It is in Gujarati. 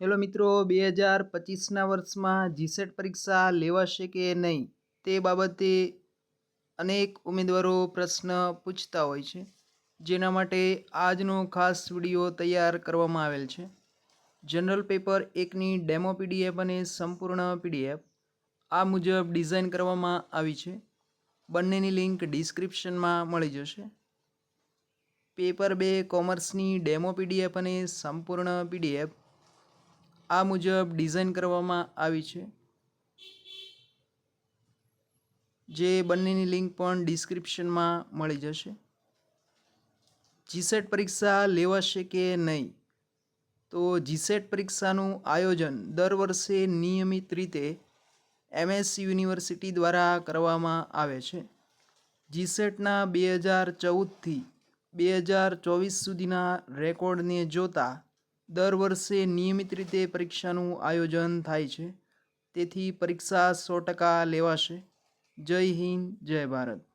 હેલો મિત્રો, બે હજાર પચીસના વર્ષમાં જીસેટ પરીક્ષા લેવાશે કે નહીં તે બાબતે અનેક ઉમેદવારો પ્રશ્ન પૂછતા હોય છે, જેના માટે આજનો ખાસ વીડિયો તૈયાર કરવામાં આવેલ છે. જનરલ પેપર એકની ડેમો પીડીએફ અને સંપૂર્ણ પીડીએફ આ મુજબ ડિઝાઇન કરવામાં આવી છે. બંનેની લિંક ડિસ્ક્રિપ્શનમાં મળી જશે. પેપર બે કોમર્સની ડેમો પીડીએફ અને સંપૂર્ણ પીડીએફ આ મુજબ ડિઝાઇન કરવામાં આવી છે. જે બંનેની લિંક પણ ડિસ્ક્રિપ્શનમાં મળી જશે. જીસેટ પરીક્ષા લેવાશે કે નહીં? તો જીસેટ પરીક્ષાનું આયોજન દર વર્ષે નિયમિત રીતે એમએસ યુનિવર્સિટી દ્વારા કરવામાં આવે છે. જીસેટના બે હજાર ચૌદથી બે હજાર ચોવીસ સુધીના રેકોર્ડને જોતા દર વર્ષે નિયમિત રીતે પરીક્ષાનું આયોજન થાય છે. તેથી પરીક્ષા સો ટકા લેવાશે. જય હિન્દ, જય ભારત.